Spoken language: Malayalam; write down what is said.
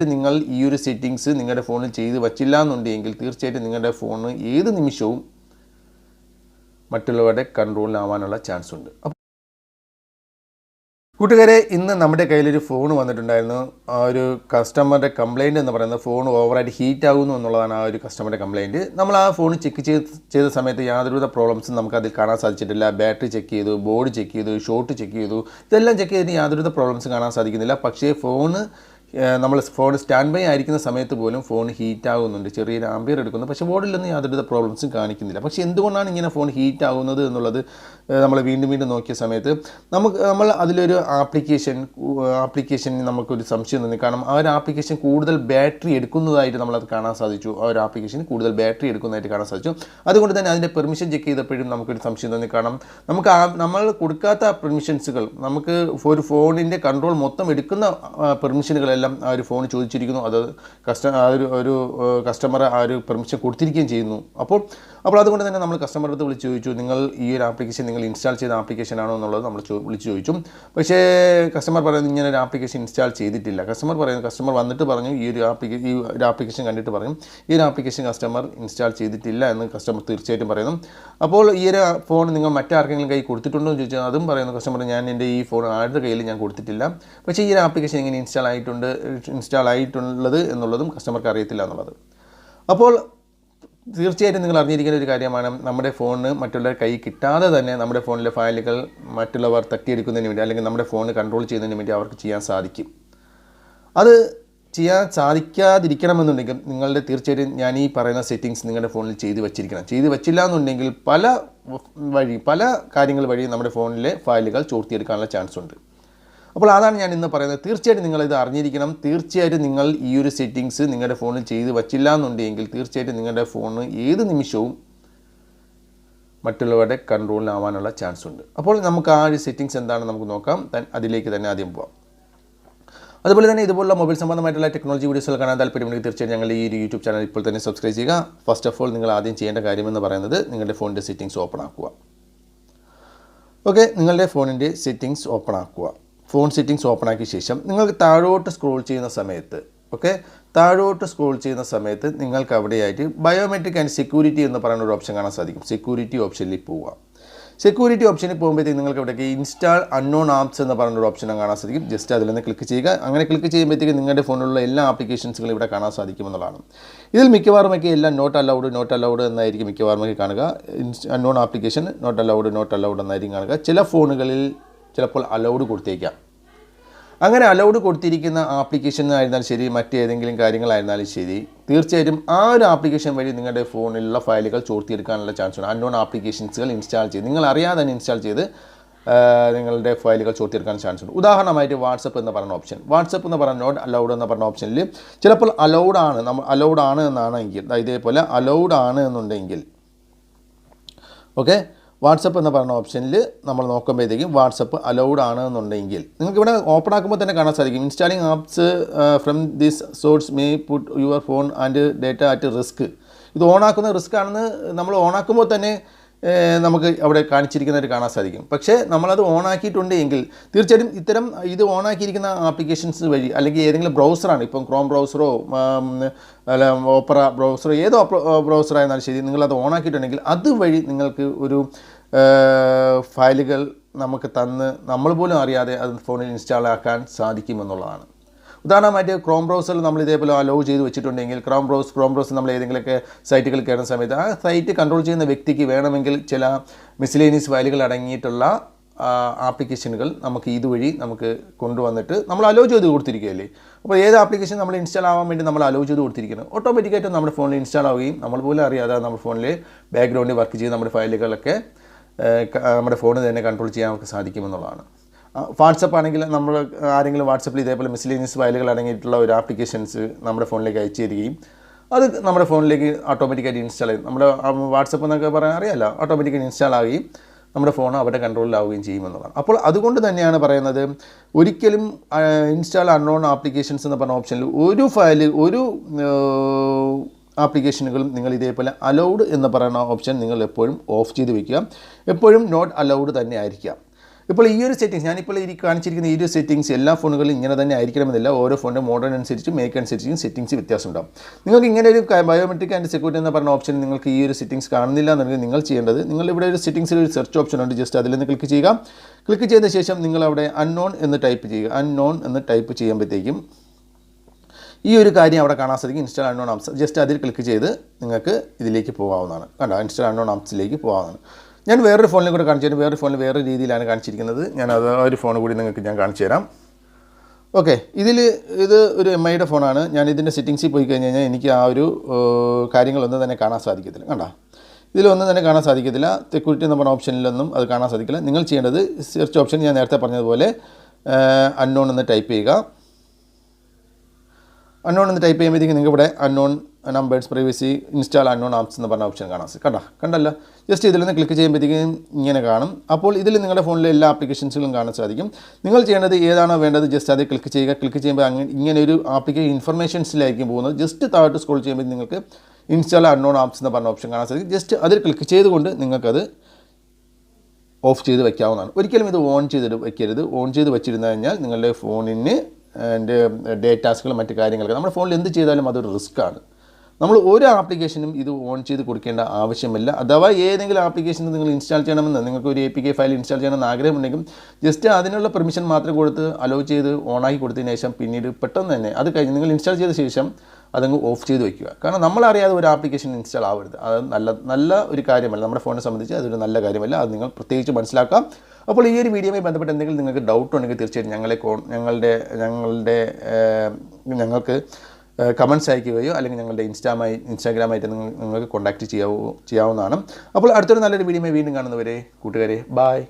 നിങ്ങൾ ഈ ഒരു സെറ്റിങ്സ് നിങ്ങളുടെ ഫോണിൽ ചെയ്ത് വച്ചില്ല എന്നുണ്ടെങ്കിൽ തീർച്ചയായിട്ടും നിങ്ങളുടെ ഫോൺ ഏത് നിമിഷവും മറ്റുള്ളവരുടെ കൺട്രോളിലാവാനുള്ള ചാൻസ് ഉണ്ട്. കൂട്ടുകാരെ ഇന്ന് നമ്മുടെ കയ്യിലൊരു ഫോൺ വന്നിട്ടുണ്ടായിരുന്നു. ആ ഒരു കസ്റ്റമറുടെ കംപ്ലയിന്റ് എന്ന് പറയുന്നത് ഫോൺ ഓവറായിട്ട് ഹീറ്റ് ആകുന്നു എന്നുള്ളതാണ് ആ ഒരു കസ്റ്റമറുടെ കംപ്ലയിന്റ് നമ്മൾ ആ ഫോൺ ചെക്ക് ചെയ്ത് ചെയ്ത സമയത്ത് യാതൊരുവിധ പ്രോബ്ലംസും നമുക്ക് അതിൽ കാണാൻ സാധിച്ചിട്ടില്ല. ബാറ്ററി ചെക്ക് ചെയ്തു ബോർഡ് ചെക്ക് ചെയ്തു ഷോട്ട് ചെക്ക് ചെയ്തു ഇതെല്ലാം ചെക്ക് ചെയ്തിട്ട് യാതൊരുവിധ പ്രോബ്ലംസും കാണാൻ സാധിക്കുന്നില്ല. പക്ഷേ ഫോണ് നമ്മൾ ഫോൺ സ്റ്റാൻഡ് ബൈ ആയിരിക്കുന്ന സമയത്ത് പോലും ഫോൺ ഹീറ്റ് ആകുന്നുണ്ട്. ചെറിയൊരു ആംബിയർ എടുക്കുന്നു. പക്ഷേ ബോർഡിലൊന്നും യാതൊരുവിധ പ്രോബ്ലംസും കാണിക്കുന്നില്ല. പക്ഷേ എന്തുകൊണ്ടാണ് ഇങ്ങനെ ഫോൺ ഹീറ്റ് ആകുന്നത് എന്നുള്ളത് നമ്മൾ വീണ്ടും വീണ്ടും നോക്കിയ സമയത്ത് നമുക്ക് നമ്മൾ അതിലൊരു ആപ്ലിക്കേഷൻ ആപ്ലിക്കേഷൻ നമുക്കൊരു സംശയം തോന്നി. കാരണം ആ ഒരു ആപ്ലിക്കേഷൻ കൂടുതൽ ബാറ്ററി എടുക്കുന്നതായിട്ട് നമ്മളത് കാണാൻ സാധിച്ചു. ആ ഒരു ആപ്ലിക്കേഷൻ കൂടുതൽ ബാറ്ററി എടുക്കുന്നതായിട്ട് കാണാൻ സാധിച്ചു. അതുകൊണ്ട് തന്നെ അതിന്റെ പെർമിഷൻ ചെക്ക് ചെയ്തപ്പോഴും നമുക്കൊരു സംശയം തന്നെ. കാണാം നമുക്ക് നമ്മൾ കൊടുക്കാത്ത പെർമിഷൻസുകൾ നമുക്ക് ഒരു ഫോണിന്റെ കൺട്രോൾ മൊത്തം എടുക്കുന്ന പെർമിഷനുകളെല്ലാം ആ ഒരു ഫോൺ ചോദിച്ചിരിക്കുന്നു. അത് കസ്റ്റ ആ ഒരു ഒരു കസ്റ്റമർ ആ ഒരു പെർമിഷൻ കൊടുത്തിരിക്കുകയും ചെയ്യുന്നു. അപ്പോൾ അപ്പോൾ അതുകൊണ്ട് തന്നെ നമ്മൾ കസ്റ്റമറുടെ അടുത്ത് വിളിച്ച് ചോദിച്ചു നിങ്ങൾ ഈ ഒരു ആപ്ലിക്കേഷൻ നിങ്ങൾ ഇൻസ്റ്റാൾ ചെയ്ത ആപ്ലിക്കേഷൻ ആണോ എന്നുള്ളത് നമ്മൾ വിളിച്ച് ചോദിച്ചു. പക്ഷേ കസ്റ്റമർ പറയുന്നത് ഇങ്ങനെ ഒരു ആപ്ലിക്കേഷൻ ഇൻസ്റ്റാൾ ചെയ്തിട്ടില്ല. കസ്റ്റമർ പറയുന്നത് കസ്റ്റമർ വന്നിട്ട് പറഞ്ഞു ഈ ഒരു ആപ്ലിക്കേഷൻ ഈ ഒരു ആപ്ലിക്കേഷൻ കണ്ടിട്ട് പറഞ്ഞു ഈ ഒരു ആപ്ലിക്കേഷൻ കസ്റ്റമർ ഇൻസ്റ്റാൾ ചെയ്തിട്ടില്ല എന്ന് കസ്റ്റമർ തീർച്ചയായിട്ടും പറയുന്നു. അപ്പോൾ ഈ ഒരു ഫോൺ നിങ്ങൾ മറ്റാർക്കെങ്കിലും കൈ കൊടുത്തിട്ടുണ്ടോ എന്ന് ചോദിച്ചാൽ അതും പറയുന്നു കസ്റ്റമർ ഞാൻ എന്റെ ഈ ഫോൺ ആരുടെ കയ്യിൽ ഞാൻ കൊടുത്തിട്ടില്ല. പക്ഷേ ഈ ഒരു ആപ്ലിക്കേഷൻ എങ്ങനെ ഇൻസ്റ്റാൾ ആയിട്ടുണ്ട് ഇൻസ്റ്റാൾ ആയിട്ടുള്ളത് എന്നുള്ളതും കസ്റ്റമർക്ക് അറിയത്തില്ല എന്നുള്ളത്. അപ്പോൾ തീർച്ചയായിട്ടും നിങ്ങൾ അറിഞ്ഞിരിക്കേണ്ട ഒരു കാര്യമാണ്. നമ്മുടെ ഫോണിന് മറ്റുള്ളവരുടെ കൈ കിട്ടാതെ തന്നെ നമ്മുടെ ഫോണിലെ ഫയലുകൾ മറ്റുള്ളവർ തട്ടിയെടുക്കുന്നതിന് വേണ്ടി അല്ലെങ്കിൽ നമ്മുടെ ഫോൺ കൺട്രോൾ ചെയ്യുന്നതിന് വേണ്ടി അവർക്ക് ചെയ്യാൻ സാധിക്കും. അത് ചെയ്യാൻ സാധിക്കാതിരിക്കണമെന്നുണ്ടെങ്കിൽ നിങ്ങളുടെ തീർച്ചയായിട്ടും ഞാൻ ഈ പറയുന്ന സെറ്റിങ്സ് നിങ്ങളുടെ ഫോണിൽ ചെയ്തു വെച്ചിരിക്കണം. ചെയ്തു വെച്ചില്ല എന്നുണ്ടെങ്കിൽ പല വഴി പല കാര്യങ്ങൾ വഴി നമ്മുടെ ഫോണിലെ ഫയലുകൾ ചോർത്തിയെടുക്കാനുള്ള ചാൻസ് ഉണ്ട്. അപ്പോൾ അതാണ് ഞാൻ ഇന്ന് പറയുന്നത്. തീർച്ചയായിട്ടും നിങ്ങൾ ഇത് അറിഞ്ഞിരിക്കണം. തീർച്ചയായിട്ടും നിങ്ങൾ ഈ ഒരു സെറ്റിങ്സ് നിങ്ങളുടെ ഫോണിൽ ചെയ്ത് വച്ചില്ല എന്നുണ്ടെങ്കിൽ തീർച്ചയായിട്ടും നിങ്ങളുടെ ഫോണ് ഏത് നിമിഷവും മറ്റുള്ളവരുടെ കൺട്രോളിലാവാനുള്ള ചാൻസ് ഉണ്ട്. അപ്പോൾ നമുക്ക് ആ ഒരു സെറ്റിങ്സ് എന്താണെന്ന് നമുക്ക് നോക്കാം. അതിലേക്ക് തന്നെ ആദ്യം പോവാം. അതുപോലെ തന്നെ ഇതുപോലുള്ള മൊബൈൽ സംബന്ധമായിട്ടുള്ള ടെക്നോളജി വീഡിയോസുകൾ കാണാൻ താല്പര്യമുണ്ടെങ്കിൽ തീർച്ചയായും ഞങ്ങളുടെ ഈ ഒരു യൂട്യൂബ് ചാനൽ ഇപ്പോൾ തന്നെ സബ്സ്ക്രൈബ് ചെയ്യുക. ഫസ്റ്റ് ഓഫ് ഓൾ നിങ്ങൾ ആദ്യം ചെയ്യേണ്ട കാര്യമെന്ന് പറയുന്നത് നിങ്ങളുടെ ഫോണിന്റെ സെറ്റിങ്സ് ഓപ്പൺ ആക്കുക. ഓക്കെ നിങ്ങളുടെ ഫോണിന്റെ സെറ്റിങ്സ് ഓപ്പൺ ആക്കുക. ഫോൺ സെറ്റിങ്സ് ഓപ്പൺ ആക്കിയ ശേഷം നിങ്ങൾക്ക് താഴോട്ട് സ്ക്രോൾ ചെയ്യുന്ന സമയത്ത് ഓക്കെ താഴോട്ട് സ്ക്രോൾ ചെയ്യുന്ന സമയത്ത് നിങ്ങൾക്ക് അവിടെയായിട്ട് ബയോമെട്രിക് ആൻഡ് സെക്യൂരിറ്റി എന്ന് പറയുന്ന ഒരു ഓപ്ഷൻ കാണാൻ സാധിക്കും. സെക്യൂരിറ്റി ഓപ്ഷനിൽ പോവുക. സെക്യൂരിറ്റി ഓപ്ഷനിൽ പോകുമ്പോഴത്തേക്ക് നിങ്ങൾക്ക് ഇവിടേക്ക് ഇൻസ്റ്റാൾ അൺനോൺ ആപ്സ് എന്ന് പറയുന്ന ഒരു ഓപ്ഷൻ കാണാൻ സാധിക്കും. ജസ്റ്റ് അതിൽ നിന്ന് ക്ലിക്ക് ചെയ്യുക. അങ്ങനെ ക്ലിക്ക് ചെയ്യുമ്പോഴത്തേക്ക് നിങ്ങളുടെ ഫോണിലുള്ള എല്ലാ ആപ്ലിക്കേഷൻസുകളും ഇവിടെ കാണാൻ സാധിക്കും എന്നുള്ളതാണ്. ഇതിൽ മിക്കവാറുമൊക്കെ എല്ലാം നോട്ട് അലൗഡ് നോട്ട് അലൗഡ് എന്നായിരിക്കും മിക്കവാറുമൊക്കെ കാണുക. Unknown application not allowed not allowed എന്നായിരിക്കും കാണുക. ചില ഫോണുകളിൽ ചിലപ്പോൾ അലൗഡ് കൊടുത്തേക്കാം. അങ്ങനെ അലൗഡ് കൊടുത്തിരിക്കുന്ന ആപ്ലിക്കേഷൻ ആയിരുന്നാലും ശരി മറ്റേതെങ്കിലും കാര്യങ്ങളായിരുന്നാലും ശരി. തീർച്ചയായിട്ടും ആ ഒരു ആപ്ലിക്കേഷൻ വഴി നിങ്ങളുടെ ഫോണിലുള്ള ഫയലുകൾ ചോർത്തിയെടുക്കാനുള്ള ചാൻസ് ഉണ്ട്. അൺനോൺ ആപ്ലിക്കേഷൻസുകൾ ഇൻസ്റ്റാൾ ചെയ്ത് നിങ്ങൾ അറിയാതെ തന്നെ ഇൻസ്റ്റാൾ ചെയ്ത് നിങ്ങളുടെ ഫയലുകൾ ചോർത്തിയെടുക്കാൻ ചാൻസ് ഉണ്ട്. ഉദാഹരണമായിട്ട് വാട്സപ്പ് എന്ന് പറഞ്ഞ ഓപ്ഷൻ വാട്സപ്പ് എന്ന് പറഞ്ഞ നോട്ട് അലൗഡ് എന്ന് പറഞ്ഞ ഓപ്ഷനിൽ ചിലപ്പോൾ അലൗഡ് ആണ് നമ്മൾ അലൗഡ് ആണ് എന്നാണെങ്കിൽ ഇതേപോലെ അലൗഡ് ആണ് എന്നുണ്ടെങ്കിൽ ഓക്കെ വാട്സപ്പ് എന്ന് പറയുന്ന ഓപ്ഷനിൽ നമ്മൾ നോക്കുമ്പോഴത്തേക്കും വാട്സപ്പ് അലൗഡ് ആണ് എന്നുണ്ടെങ്കിൽ നിങ്ങൾക്ക് ഇവിടെ ഓപ്പൺ ആക്കുമ്പോൾ തന്നെ കാണാൻ സാധിക്കും. Installing apps from this source may put your phone and data at risk ഇത് ഓണാക്കുന്ന റിസ്ക് ആണെന്ന് നമ്മൾ ഓണാക്കുമ്പോൾ തന്നെ നമുക്ക് അവിടെ കാണിച്ചിരിക്കുന്നതായിട്ട് കാണാൻ സാധിക്കും. പക്ഷേ നമ്മളത് ഓണാക്കിയിട്ടുണ്ട് എങ്കിൽ തീർച്ചയായിട്ടും ഇത്തരം ഇത് ഓണാക്കിയിരിക്കുന്ന ആപ്ലിക്കേഷൻസ് വഴി അല്ലെങ്കിൽ ഏതെങ്കിലും ബ്രൗസറാണ് ഇപ്പം ക്രോം ബ്രൗസറോ അല്ല ഓപ്പറ ബ്രൗസറോ ഏതോ ബ്രൗസറായിരുന്നാലും ശരി നിങ്ങളത് ഓണാക്കിയിട്ടുണ്ടെങ്കിൽ അതുവഴി നിങ്ങൾക്ക് ഒരു ഫയലുകൾ നമുക്ക് തന്ന് നമ്മൾ പോലും അറിയാതെ അത് ഫോണിൽ ഇൻസ്റ്റാൾ ആക്കാൻ സാധിക്കുമെന്നുള്ളതാണ് ഉദാഹരണമായിട്ട് ക്രോം ബ്രൗസറിൽ നമ്മൾ ഇതേപോലെ അലോ ചെയ്ത് വെച്ചിട്ടുണ്ടെങ്കിൽ ക്രോം ബ്രൗസ് ക്രോം ബ്രൗസ് നമ്മൾ ഏതെങ്കിലുമൊക്കെ സൈറ്റുകൾ കയറുന്ന സമയത്ത് ആ സൈറ്റ് കൺട്രോൾ ചെയ്യുന്ന വ്യക്തിക്ക് വേണമെങ്കിൽ ചില മിസ്ലേനിയസ് ഫയലുകൾ അടങ്ങിയിട്ടുള്ള ആപ്ലിക്കേഷനുകൾ നമുക്ക് ഇതുവഴി നമുക്ക് കൊണ്ടുവന്നിട്ട് നമ്മൾ അലോ ചെയ്ത് കൊടുത്തിരിക്കുകയല്ലേ? അപ്പോൾ ഏത് ആപ്ലിക്കേഷൻ നമ്മൾ ഇൻസ്റ്റാൾ ആവാൻ വേണ്ടി നമ്മൾ അലോ ചെയ്ത് കൊടുത്തിരിക്കുന്നത് ഓട്ടോമാറ്റിക്കായിട്ട് നമ്മുടെ ഫോണിൽ ഇൻസ്റ്റാൾ ആവുകയും നമ്മൾ പോലും അറിയാതെ നമ്മുടെ ഫോണിൽ ബാക്ക്ഗ്രൗണ്ടിൽ വർക്ക് ചെയ്ത് നമ്മുടെ ഫയലുകളൊക്കെ നമ്മുടെ ഫോണിൽ തന്നെ കൺട്രോൾ ചെയ്യാൻ നമുക്ക് സാധിക്കുമെന്നുള്ളതാണ്. വാട്സപ്പ് ആണെങ്കിൽ നമ്മൾ ആരെങ്കിലും വാട്സപ്പിൽ ഇതേപോലെ മിസ്ലേനിയസ് ഫയലുകൾ അടങ്ങിയിട്ടുള്ള ഒരു ആപ്ലിക്കേഷൻസ് നമ്മുടെ ഫോണിലേക്ക് അയച്ചു തരികയും അത് നമ്മുടെ ഫോണിലേക്ക് ഓട്ടോമാറ്റിക്കായിട്ട് ഇൻസ്റ്റാൾ ചെയ്യും. നമ്മുടെ വാട്സപ്പ് എന്നൊക്കെ പറയാൻ അറിയാമല്ലോ ഓട്ടോമാറ്റിക്കായിട്ട് ഇൻസ്റ്റാൾ ആവുകയും നമ്മുടെ ഫോൺ അവരുടെ കൺട്രോളിലാവുകയും ചെയ്യുമെന്നുള്ളതാണ്. അപ്പോൾ അതുകൊണ്ട് തന്നെയാണ് പറയുന്നത് ഒരിക്കലും ഇൻസ്റ്റാൾ അൺനോൺ ആപ്ലിക്കേഷൻസ് എന്ന് പറഞ്ഞ ഓപ്ഷനിൽ ഒരു ഫയൽ ഒരു ആപ്ലിക്കേഷനുകളും നിങ്ങൾ ഇതേപോലെ അലൗഡ് എന്ന് പറയുന്ന ഓപ്ഷൻ നിങ്ങൾ എപ്പോഴും ഓഫ് ചെയ്ത് വെക്കുക. എപ്പോഴും നോട്ട് അലൗഡ് തന്നെ ആയിരിക്കാം. ഇപ്പോൾ ഈ ഒരു സെറ്റിങ്സ് ഞാനിപ്പോൾ ഈ കാണിച്ചിരിക്കുന്ന ഈ ഒരു സെറ്റിങ്സ് എല്ലാ ഫോണുകളിലും ഇങ്ങനെ തന്നെ ആയിരിക്കണമെന്നില്ല. ഓരോ ഫോണിന്റെ മോഡൽ അനുസരിച്ച് മേക്ക് അനുസരിച്ചും സെറ്റിങ്സ് വ്യത്യാസം ഉണ്ടാവും. നിങ്ങൾക്ക് ഇങ്ങനെ ഒരു ബയോമെട്രിക് ആൻഡ് സെക്യൂരിറ്റി എന്ന് പറഞ്ഞ ഓപ്ഷൻ നിങ്ങൾക്ക് ഈ ഒരു സെറ്റിങ്സ് കാണുന്നില്ല എന്നുണ്ടെങ്കിൽ നിങ്ങൾ ചെയ്യേണ്ടത് നിങ്ങൾ ഇവിടെ ഒരു സെറ്റിങ്സിൽ ഒരു സെർച്ച് ഓപ്ഷൻ ഉണ്ട്. ജസ്റ്റ് അതിൽ നിന്ന് ക്ലിക്ക് ചെയ്യുക. ക്ലിക്ക് ചെയ്ത ശേഷം നിങ്ങൾ അവിടെ അൺനോൺ എന്ന് ടൈപ്പ് ചെയ്യുക. അൺനോൺ എന്ന് ടൈപ്പ് ചെയ്യുമ്പോഴത്തേക്കും ഈ ഒരു കാര്യം അവിടെ കാണാൻ സാധിക്കും. ഇൻസ്റ്റാൾ അൺനോൺ ആംസ് ജസ്റ്റ് അതിൽ ക്ലിക്ക് ചെയ്ത് നിങ്ങൾക്ക് ഇതിലേക്ക് പോകാവുന്നതാണ് കണ്ടോ? ഇൻസ്റ്റാൾ അൺനോൺ ആപ്സിലേക്ക് പോകാവുന്നതാണ് ഞാൻ വേറൊരു ഫോണിൽ കൂടെ കാണിച്ചു തരാം. വേറൊരു ഫോണിൽ വേറെ രീതിയിലാണ് കാണിച്ചിരിക്കുന്നത്. ഞാൻ അത് ഒരു ഫോൺ കൂടി നിങ്ങൾക്ക് ഞാൻ കാണിച്ചു തരാം. ഓക്കെ ഇതിൽ ഇത് ഒരു എം ഐയുടെ ഫോണാണ് ഞാൻ ഇതിന്റെ സെറ്റിങ്സിൽ പോയി കഴിഞ്ഞ് കഴിഞ്ഞാൽ എനിക്ക് ആ ഒരു കാര്യങ്ങളൊന്നും തന്നെ കാണാൻ സാധിക്കത്തില്ല. കണ്ടോ? ഇതിലൊന്നും തന്നെ കാണാൻ സാധിക്കത്തില്ല. സെക്യൂരിറ്റി എന്ന് പറഞ്ഞ ഓപ്ഷനിലൊന്നും അത് കാണാൻ സാധിക്കില്ല നിങ്ങൾ ചെയ്യേണ്ടത് സെർച്ച് ഓപ്ഷൻ ഞാൻ നേരത്തെ പറഞ്ഞതുപോലെ അൺനോൺ എന്ന് ടൈപ്പ് ചെയ്യുക. അൺനോൺ എന്ന് ടൈപ്പ് ചെയ്യുമ്പോഴത്തേക്ക് നിങ്ങൾക്ക് ഇവിടെ unknown numbers privacy install unknown apps എന്ന് പറഞ്ഞ ഓപ്ഷൻ കാണാം. കണ്ട? കണ്ടല്ലോ? ജസ്റ്റ് ഇതിൽ നിന്ന് ക്ലിക്ക് ചെയ്യുമ്പോഴത്തേക്കും ഇങ്ങനെ കാണും. അപ്പോൾ ഇതിൽ നിങ്ങളുടെ ഫോണിലെ എല്ലാ ആപ്ലിക്കേഷൻസുകളും കാണാൻ സാധിക്കും. നിങ്ങൾ ചെയ്യേണ്ടത് ഏതാണോ വേണ്ടത് ജസ്റ്റ് അത് ക്ലിക്ക് ചെയ്യുക. ക്ലിക്ക് ചെയ്യുമ്പോൾ അങ്ങനെ ഇങ്ങനെ ഒരു ആപ്ലിക്കേഷൻ ഇൻഫർമേഷൻസിലായിരിക്കും പോകുന്നത്. ജസ്റ്റ് താഴോട്ട് സ്ക്രോൾ ചെയ്യുമ്പോൾ നിങ്ങൾക്ക് ഇൻസ്റ്റാൾ അൺനോൺ ആപ്സ് എന്ന് പറഞ്ഞ ഓപ്ഷൻ കാണാൻ സാധിക്കും. ജസ്റ്റ് അതിൽ ക്ലിക്ക് ചെയ്തുകൊണ്ട് നിങ്ങൾക്കത് ഓഫ് ചെയ്ത് വയ്ക്കാവുന്നതാണ് ഒരിക്കലും ഇത് ഓൺ ചെയ്തിട്ട് വയ്ക്കരുത് ഓൺ ചെയ്ത് വെച്ചിരുന്നു കഴിഞ്ഞാൽ നിങ്ങളുടെ ഫോണിന് എന്റെ ഡേറ്റാസുകളും മറ്റു കാര്യങ്ങളൊക്കെ. നമ്മുടെ ഫോണിൽ എന്ത് ചെയ്താലും അതൊരു റിസ്ക്കാണ് നമ്മൾ ഒരു ആപ്ലിക്കേഷനും ഇത് ഓൺ ചെയ്ത് കൊടുക്കേണ്ട ആവശ്യമില്ല. അഥവാ ഏതെങ്കിലും ആപ്ലിക്കേഷൻ നിങ്ങൾ ഇൻസ്റ്റാൾ ചെയ്യണമെന്ന് നിങ്ങൾക്ക് ഒരു A P K file install ചെയ്യണമെന്ന് ആഗ്രഹമുണ്ടെങ്കിൽ ജസ്റ്റ് അതിനുള്ള പെർമിഷൻ മാത്രം കൊടുത്ത് അലോ ചെയ്ത് ഓണാക്കി കൊടുത്തതിന് ശേഷം പിന്നീട് പെട്ടെന്ന് തന്നെ അത് കഴിഞ്ഞ് നിങ്ങൾ ഇൻസ്റ്റാൾ ചെയ്ത ശേഷം അതങ്ങ് ഓഫ് ചെയ്ത് വയ്ക്കുക കാരണം നമ്മളറിയാതെ ഒരു ആപ്ലിക്കേഷൻ ഇൻസ്റ്റാൾ ആവരുത്. അത് നല്ല നല്ല ഒരു കാര്യമല്ല. നമ്മുടെ ഫോണിനെ സംബന്ധിച്ച് അതൊരു നല്ല കാര്യമല്ല. അത് നിങ്ങൾ പ്രത്യേകിച്ച് മനസ്സിലാക്കാം. അപ്പോൾ ഈ ഒരു വീഡിയോയുമായി ബന്ധപ്പെട്ട് എന്തെങ്കിലും നിങ്ങൾക്ക് ഡൗട്ട് ഉണ്ടെങ്കിൽ തീർച്ചയായിട്ടും ഞങ്ങളെ കോ ഞങ്ങളുടെ ഞങ്ങളുടെ ഞങ്ങൾക്ക് കമൻസ് അയക്കുകയോ അല്ലെങ്കിൽ ഞങ്ങളുടെ ഇൻസ്റ്റാമായി ഇൻസ്റ്റാഗ്രാമായിട്ട് നിങ്ങൾ നിങ്ങൾക്ക് കോൺടാക്റ്റ് ചെയ്യാവോ ചെയ്യാവുന്നതാണ്. അപ്പോൾ അടുത്തൊരു നല്ലൊരു വീഡിയോയുമായി വീണ്ടും കാണുന്നവരെ കൂട്ടുകാരെ ബായ്